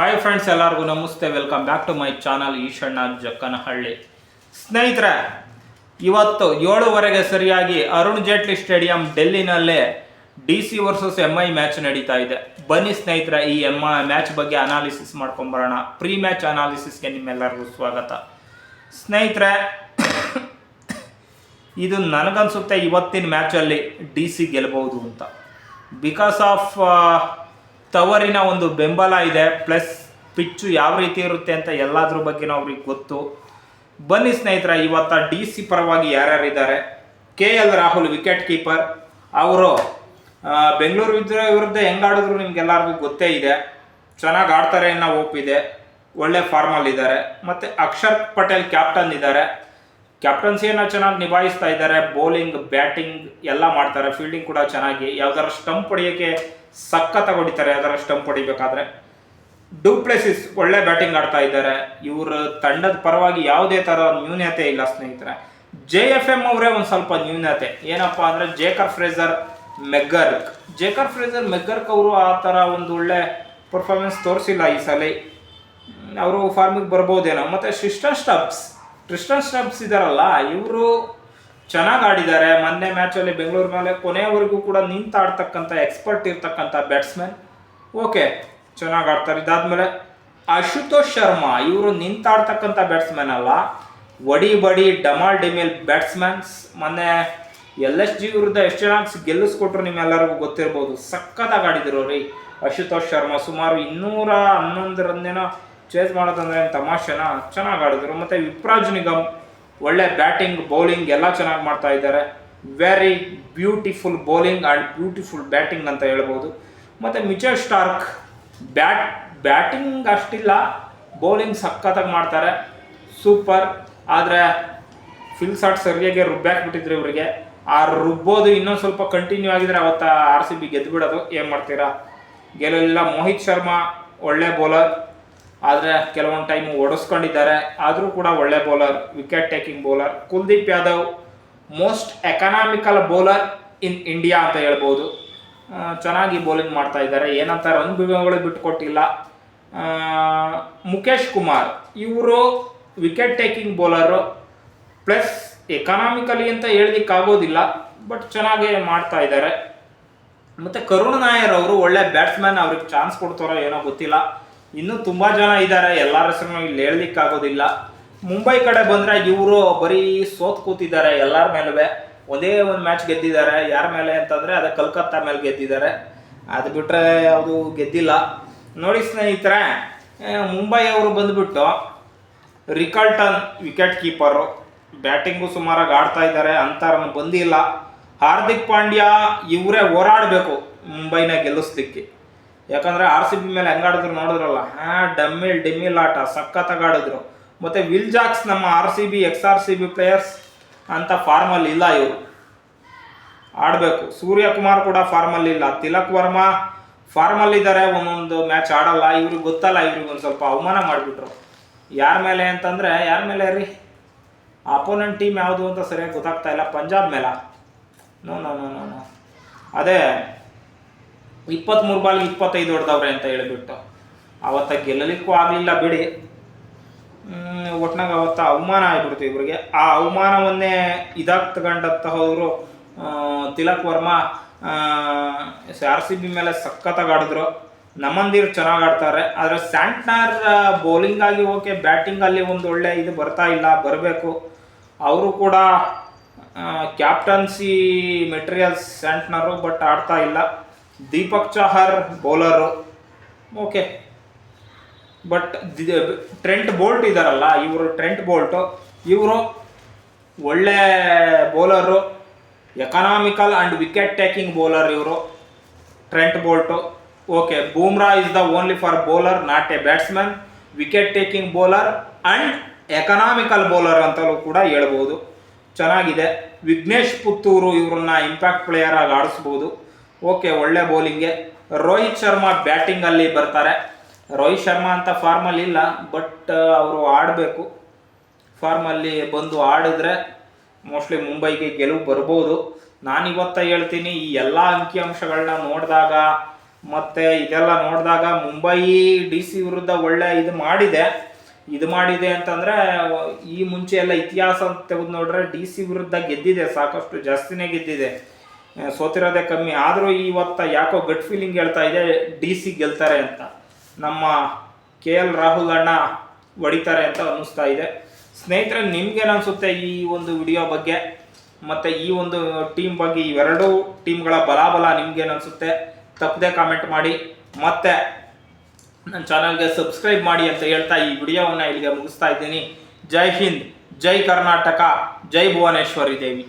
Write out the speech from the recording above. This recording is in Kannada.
ಹಾಯ್ ಫ್ರೆಂಡ್ಸ್ ಎಲ್ಲರಿಗೂ ನಮಸ್ತೆ. Welcome back to my channel Eshanna Jakkanahalli. ಸ್ನೇಹಿತರೆ, ಇವತ್ತು ಏಳುವರೆಗೆ ಸರಿಯಾಗಿ Arun Jaitley stadium ಡೆಲ್ಲಿನಲ್ಲೇ D C versus M I match ನಡೀತಾ ಇದೆ. ಬನ್ನಿ ಸ್ನೇಹಿತರೆ, ಈ ಎಂ ಮ್ಯಾಚ್ ಬಗ್ಗೆ ಅನಾಲಿಸಿಸ್ ಮಾಡ್ಕೊಂಬರೋಣ. ಪ್ರೀ ಮ್ಯಾಚ್ ಅನಾಲಿಸಿಸ್ಗೆ ನಿಮ್ಮೆಲ್ಲರಿಗೂ ಸ್ವಾಗತ. ಸ್ನೇಹಿತರೆ, ಇದು ನನಗನ್ಸುತ್ತೆ ಇವತ್ತಿನ ಮ್ಯಾಚಲ್ಲಿ ಡಿ ಸಿ ಗೆಲ್ಬಹುದು ಅಂತ. ಬಿಕಾಸ್ ಆಫ್ ತವರಿನ ಒಂದು ಬೆಂಬಲ ಇದೆ ಪ್ಲಸ್ ಪಿಚ್ಚು ಯಾವ ರೀತಿ ಇರುತ್ತೆ ಅಂತ ಎಲ್ಲದ್ರ ಬಗ್ಗೆ ಅವ್ರಿಗೆ ಗೊತ್ತು. ಬನ್ನಿ ಸ್ನೇಹಿತರ, ಇವತ್ತ ಡಿ ಸಿ ಪರವಾಗಿ ಯಾರ್ಯಾರಿದ್ದಾರೆ? K L Rahul wicket keeper ಅವರು ಬೆಂಗಳೂರು ವಿರುದ್ಧ ವಿರುದ್ಧ ಹೆಂಗ್ ಆಡಿದ್ರು ನಿಮ್ಗೆಲ್ಲರಿಗೂ ಗೊತ್ತೇ ಇದೆ. ಚೆನ್ನಾಗಿ ಆಡ್ತಾರೆ ಅನ್ನೋ ಇದೆ. ಒಳ್ಳೆ ಫಾರ್ಮಲ್ಲಿದ್ದಾರೆ ಮತ್ತು ಅಕ್ಷರ್ ಪಟೇಲ್ ಕ್ಯಾಪ್ಟನ್ ಇದ್ದಾರೆ. ಕ್ಯಾಪ್ಟನ್ಸಿಯನ್ನು ಚೆನ್ನಾಗಿ ನಿಭಾಯಿಸ್ತಾ ಇದ್ದಾರೆ. ಬೌಲಿಂಗ್ ಬ್ಯಾಟಿಂಗ್ ಎಲ್ಲ ಮಾಡ್ತಾರೆ. ಫೀಲ್ಡಿಂಗ್ ಕೂಡ ಚೆನ್ನಾಗಿ. ಯಾವ್ದಾರು ಸ್ಟಂಪ್ ಹೊಡಿಯೋಕ್ಕೆ ಸಖತ್ತಾಗಿ ಹೊಡಿತಾರೆ, ಅದರ ಸ್ಟಂಪ್ ಹೊಡಿಬೇಕಾದ್ರೆ. ಡೂಪ್ಲೆಸಿಸ್ ಒಳ್ಳೆ ಬ್ಯಾಟಿಂಗ್ ಆಡ್ತಾ ಇದ್ದಾರೆ. ಇವರು ತಂಡದ ಪರವಾಗಿ ಯಾವುದೇ ಥರ ನ್ಯೂನ್ಯತೆ ಇಲ್ಲ, ಸ್ನೇಹಿತರೆ. ಜೆ ಎಫ್ ಎಂ ಅವರೇ ಒಂದು ಸ್ವಲ್ಪ ನ್ಯೂನ್ಯತೆ. ಏನಪ್ಪಾ ಅಂದರೆ ಜೇಕರ್ ಫ್ರೇಜರ್, ಮೆಗ್ಗರ್ಕ್. ಜೇಕರ್ ಫ್ರೇಜರ್, ಮೆಗ್ಗರ್ಕ್ ಅವರು ಆ ಥರ ಒಂದು ಒಳ್ಳೆ ಪರ್ಫಾರ್ಮೆನ್ಸ್ ತೋರಿಸಿಲ್ಲ ಈ ಸಲ. ಅವರು ಫಾರ್ಮಿಗೆ ಬರ್ಬೋದೇನೋ. ಮತ್ತು ಶಿಸ್ಟನ್ ಸ್ಟಬ್ಸ್. ಕ್ರಿಸ್ಟನ್ ಸ್ಟಬ್ಸ್ ಇದಾರಲ್ಲ, ಇವರು ಚೆನ್ನಾಗಿ ಆಡಿದ್ದಾರೆ. ಮೊನ್ನೆ ಮ್ಯಾಚಲ್ಲಿ ಬೆಂಗಳೂರು ಮೇಲೆ ಕೊನೆಯವರೆಗೂ ಕೂಡ ನಿಂತು ಆಡ್ತಕ್ಕಂಥ ಎಕ್ಸ್ಪರ್ಟ್ ಇರ್ತಕ್ಕಂಥ ಬ್ಯಾಟ್ಸ್ಮನ್ ಓಕೆ ಚೆನ್ನಾಗಿ ಆಡ್ತಾರೆ. ಇದಾದ್ಮೇಲೆ ಅಶುತೋಷ್ ಶರ್ಮಾ, ಇವರು ನಿಂತಾಡ್ತಕ್ಕಂಥ ಬ್ಯಾಟ್ಸ್ಮನ್ ಅಲ್ಲ. ಒಡಿ ಬಡಿ ಡಮಾಲ್ ಡಿಮಿಲ್ ಬ್ಯಾಟ್ಸ್ಮನ್ಸ್ ಮೊನ್ನೆ ಎಲ್ ಎಸ್ ಜಿ ವಿರುದ್ಧ ಎಷ್ಟು ಚೆನ್ನಾಗಿ ಗೆಲ್ಲಿಸ್ಕೊಟ್ರು ನಿಮ್ಮೆಲ್ಲರಿಗೂ ಗೊತ್ತಿರ್ಬೋದು. ಸಖತ್ತಾಗಿ ಆಡಿದ್ರು ರೀ ಅಶುತೋಷ್ ಶರ್ಮಾ. ಸುಮಾರು ಇನ್ನೂರ ಹನ್ನೊಂದರಂದೇನೋ ಚೇಸ್ ಮಾಡೋದಂದ್ರೆ ತಮಾಷೆನ? ಚೆನ್ನಾಗಿ ಆಡಿದ್ರು. ಮತ್ತು ವಿಪ್ರಾಜ್ ನಿಗಮ್ ಒಳ್ಳೆ ಬ್ಯಾಟಿಂಗ್, ಬೌಲಿಂಗ್ ಎಲ್ಲ ಚೆನ್ನಾಗಿ ಮಾಡ್ತಾ ಇದ್ದಾರೆ. Very beautiful bowling and beautiful batting ಅಂತ ಹೇಳ್ಬೋದು. ಮತ್ತು ಮಿಚಲ್ ಸ್ಟಾರ್ಕ್ ಬ್ಯಾಟ್ ಬ್ಯಾಟಿಂಗ್ ಅಷ್ಟಿಲ್ಲ ಬೌಲಿಂಗ್ ಸಖತ್ತಾಗಿ ಮಾಡ್ತಾರೆ. ಸೂಪರ್ ಆದರೆ ಫಿಲ್ ಶಾಟ್ ಸರಿಯಾಗಿ ರುಬ್ಬಾಕ್ಬಿಟ್ಟಿದ್ರು ಇವರಿಗೆ. ಆ ರುಬ್ಬೋದು ಇನ್ನೊಂದು ಸ್ವಲ್ಪ ಕಂಟಿನ್ಯೂ ಆಗಿದ್ರೆ ಅವತ್ತು ಆರ್ ಸಿ ಬಿ ಗೆದ್ದು ಬಿಡೋದು ಏನು ಮಾಡ್ತೀರಾ? ಗೆಲ್ಲಲಿಲ್ಲ. ಮೋಹಿತ್ ಶರ್ಮಾ ಒಳ್ಳೆ ಬೌಲರ್ ಆದರೆ ಕೆಲವೊಂದು ಟೈಮ್ ಓಡಿಸ್ಕೊಂಡಿದ್ದಾರೆ. ಆದರೂ ಕೂಡ ಒಳ್ಳೆ bowler wicket taking bowler Kuldeep Yadav most economical bowler in India ಅಂತ ಹೇಳ್ಬೋದು. ಚೆನ್ನಾಗಿ ಬೌಲಿಂಗ್ ಮಾಡ್ತಾ ಇದ್ದಾರೆ. ಏನಂತ ರನ್ ಬಿಗಳು ಬಿಟ್ಟುಕೊಟ್ಟಿಲ್ಲ ಮುಖೇಶ್ ಕುಮಾರ್, ಇವರು wicket taking bowler plus economically ಅಂತ ಹೇಳಲಿಕ್ಕಾಗೋದಿಲ್ಲ ಬಟ್ ಚೆನ್ನಾಗಿ ಮಾಡ್ತಾ ಇದ್ದಾರೆ. ಮತ್ತು ಕರುಣ್ ನಾಯರ್ ಅವರು ಒಳ್ಳೆ ಬ್ಯಾಟ್ಸ್ಮನ್ ಅವ್ರಿಗೆ ಚಾನ್ಸ್ ಕೊಡ್ತಾರೋ ಏನೋ ಗೊತ್ತಿಲ್ಲ. ಇನ್ನೂ ತುಂಬ ಜನ ಇದ್ದಾರೆ, ಎಲ್ಲರ ಹೆಸರು ಇಲ್ಲಿ ಹೇಳಲಿಕ್ಕಾಗೋದಿಲ್ಲ. ಮುಂಬೈ ಕಡೆ ಬಂದರೆ ಇವರು ಬರೀ ಸೋತ್ ಕೂತಿದ್ದಾರೆ ಎಲ್ಲರ ಮೇಲೂ ಒಂದೇ ಒಂದು ಮ್ಯಾಚ್ ಗೆದ್ದಿದ್ದಾರೆ. ಯಾರ ಮೇಲೆ ಅಂತಂದರೆ ಅದೇ ಕಲ್ಕತ್ತಾ ಮೇಲೆ ಗೆದ್ದಿದ್ದಾರೆ. ಅದು ಬಿಟ್ಟರೆ ಯಾವುದು ಗೆದ್ದಿಲ್ಲ. ನೋಡಿ ಸ್ನೇಹಿತರೆ ಮುಂಬೈ ಅವರು ಬಂದುಬಿಟ್ಟು ರಿಕಲ್ಟನ್ ವಿಕೆಟ್ ಕೀಪರು ಬ್ಯಾಟಿಂಗು ಸುಮಾರಾಗಿ ಆಡ್ತಾ ಇದ್ದಾರೆ ಅಂತ ಬಂದಿಲ್ಲ. ಹಾರ್ದಿಕ್ ಪಾಂಡ್ಯ ಇವರೇ ಹೋರಾಡಬೇಕು ಮುಂಬೈನ ಗೆಲ್ಲಿಸ್ಲಿಕ್ಕೆ. ಯಾಕಂದ್ರೆ ಆರ್ ಸಿ ಬಿ ಮೇಲೆ ಹೆಂಗಾಡಿದ್ರು ನೋಡಿದ್ರಲ್ಲ. ಹಾ, ಡಮ್ಮಿಲ್, ಡಿಮ್ಮಿಲ್ ಆಟ ಸಖತ್ತಾಗಾಡಿದ್ರು ಮತ್ತು ವಿಲ್ ಜಾಕ್ಸ್ ನಮ್ಮ R C B X R C B players ಅಂತ ಫಾರ್ಮಲ್ಲಿ ಇಲ್ಲ ಇವರು. ಆಡಬೇಕು. ಸೂರ್ಯಕುಮಾರ್ ಕೂಡ ಫಾರ್ಮಲ್ಲಿ ಇಲ್ಲ. ತಿಲಕ್ ವರ್ಮಾ ಫಾರ್ಮಲ್ಲಿ ಇದ್ದಾರೆ ಒಂದೊಂದು ಮ್ಯಾಚ್ ಆಡಲ್ಲ. ಇವ್ರಿಗೆ ಗೊತ್ತಲ್ಲ, ಇವ್ರಿಗೆ ಒಂದು ಸ್ವಲ್ಪ ಅವಮಾನ ಮಾಡಿಬಿಟ್ರು. ಯಾರ ಮೇಲೆ ಅಂತಂದರೆ, ಯಾರ ಮೇಲೆ ರೀ? ಅಪೋನೆಂಟ್ ಟೀಮ್ ಯಾವುದು ಅಂತ ಸರಿಯಾಗಿ ಗೊತ್ತಾಗ್ತಾ ಇಲ್ಲ. ಪಂಜಾಬ್ ಮೇಲ. ನೋ ನೋ ನೋ ನೋ ಅದೇ ಇಪ್ಪತ್ತ್ಮೂರು ಬಾಲ್ಗೆ ಇಪ್ಪತ್ತೈದು ಹೊಡೆದವ್ರೆ ಅಂತ ಹೇಳಿಬಿಟ್ಟು ಅವತ್ತ ಗೆಲ್ಲಲಿಕ್ಕೂ ಆಗಲಿಲ್ಲ ಬಿಡಿ. ಒಟ್ನಾಗ ಅವತ್ತ ಅವಮಾನ ಆಗಿಬಿಡ್ತು ಇವ್ರಿಗೆ ಆ ಅವಮಾನವನ್ನೇ ಇದಾಗಿ ತಗೊಂಡಂತಹವರು Tilak Varma R C B ಮೇಲೆ ಸಖತ್ತಾಗಿ ಆಡಿದ್ರು ನಮ್ಮಂದಿರು ಚೆನ್ನಾಗಿ ಆಡ್ತಾರೆ. ಆದರೆ ಸ್ಯಾಂಟ್ನರ್ ಬೌಲಿಂಗ್ ಆಗಿ ಓಕೆ ಬ್ಯಾಟಿಂಗಲ್ಲಿ ಒಂದು ಒಳ್ಳೆ ಇದು ಬರ್ತಾ ಇಲ್ಲ, ಬರಬೇಕು. ಅವರು ಕೂಡ ಕ್ಯಾಪ್ಟನ್ಸಿ ಮೆಟೀರಿಯಲ್ಸ್ ಸ್ಯಾಂಟ್ನರು ಬಟ್ ಆಡ್ತಾ ಇಲ್ಲ. Deepak Chahar bowler okay but Trent Boult ಇದಾರಲ್ಲ, ಇವರು ಟ್ರೆಂಟ್ ಬೋಲ್ಟು ಇವರು ಒಳ್ಳೆ bowler economical and wicket taking bowler ಇವರು. Trent Boult okay Bumrah is the only for bowler not a batsman wicket taking bowler and economical bowler ಅಂತಲೂ ಕೂಡ ಹೇಳ್ಬೋದು. ಚೆನ್ನಾಗಿದೆ. ವಿಘ್ನೇಶ್ ಪುತ್ತೂರು ಇವ್ರನ್ನ ಇಂಪ್ಯಾಕ್ಟ್ ಪ್ಲೇಯರ್ ಆಗಿ ಆಡಿಸ್ಬೋದು. ಓಕೆ, ಒಳ್ಳೆ ಬೌಲಿಂಗೆ ರೋಹಿತ್ ಶರ್ಮಾ ಬ್ಯಾಟಿಂಗಲ್ಲಿ ಬರ್ತಾರೆ. ರೋಹಿತ್ ಶರ್ಮಾ ಅಂತ ಫಾರ್ಮಲ್ಲಿ ಇಲ್ಲ ಬಟ್ ಅವರು ಆಡಬೇಕು. ಫಾರ್ಮಲ್ಲಿ ಬಂದು ಆಡಿದ್ರೆ ಮೋಸ್ಟ್ಲಿ ಮುಂಬೈಗೆ ಗೆಲುವು ಬರ್ಬೋದು. ನಾನು ಇವತ್ತ ಹೇಳ್ತೀನಿ, ಈ ಎಲ್ಲ ಅಂಕಿಅಂಶಗಳನ್ನ ನೋಡಿದಾಗ ಮತ್ತು ಇದೆಲ್ಲ ನೋಡಿದಾಗ ಮುಂಬೈ ಡಿ ಸಿ ವಿರುದ್ಧ ಒಳ್ಳೆ ಇದು ಮಾಡಿದೆ. ಇದು ಮಾಡಿದೆ ಅಂತಂದರೆ, ಈ ಮುಂಚೆ ಎಲ್ಲ ಇತಿಹಾಸ ತೆಗೆದು ನೋಡ್ರೆ ಡಿ ಸಿ ವಿರುದ್ಧ ಗೆದ್ದಿದೆ, ಸಾಕಷ್ಟು ಜಾಸ್ತಿನೇ ಗೆದ್ದಿದೆ. ಸೋತಿರೋದೇ ಕಮ್ಮಿ. ಆದರೂ ಇವತ್ತು ಯಾಕೋ ಗಟ್ ಫೀಲಿಂಗ್ ಹೇಳ್ತಾ ಇದೆ ಡಿ ಸಿ ಗೆಲ್ತಾರೆ ಅಂತ. ನಮ್ಮ ಕೆ ಎಲ್ ರಾಹುಲ್ ಅಣ್ಣ ಹೊಡಿತಾರೆ ಅಂತ ಅನ್ನಿಸ್ತಾ ಇದೆ. ಸ್ನೇಹಿತರೆ ನಿಮ್ಗೇನು ಅನಿಸುತ್ತೆ ಈ ಒಂದು ವಿಡಿಯೋ ಬಗ್ಗೆ? ಮತ್ತು ಈ ಒಂದು ಟೀಮ್ ಬಗ್ಗೆ ಇವೆರಡೂ ಟೀಮ್ಗಳ ಬಲಾಬಲ ನಿಮ್ಗೇನು ಅನಿಸುತ್ತೆ? ತಪ್ಪದೆ ಕಾಮೆಂಟ್ ಮಾಡಿ. ಮತ್ತೆ ನನ್ನ ಚಾನಲ್ಗೆ ಸಬ್ಸ್ಕ್ರೈಬ್ ಮಾಡಿ ಅಂತ ಹೇಳ್ತಾ ಈ ವಿಡಿಯೋವನ್ನು ಇಲ್ಲಿಗೆ ಮುಗಿಸ್ತಾ ಇದ್ದೀನಿ. ಜೈ ಹಿಂದ್, ಜೈ ಕರ್ನಾಟಕ, ಜೈ ಭುವನೇಶ್ವರಿ ದೇವಿ.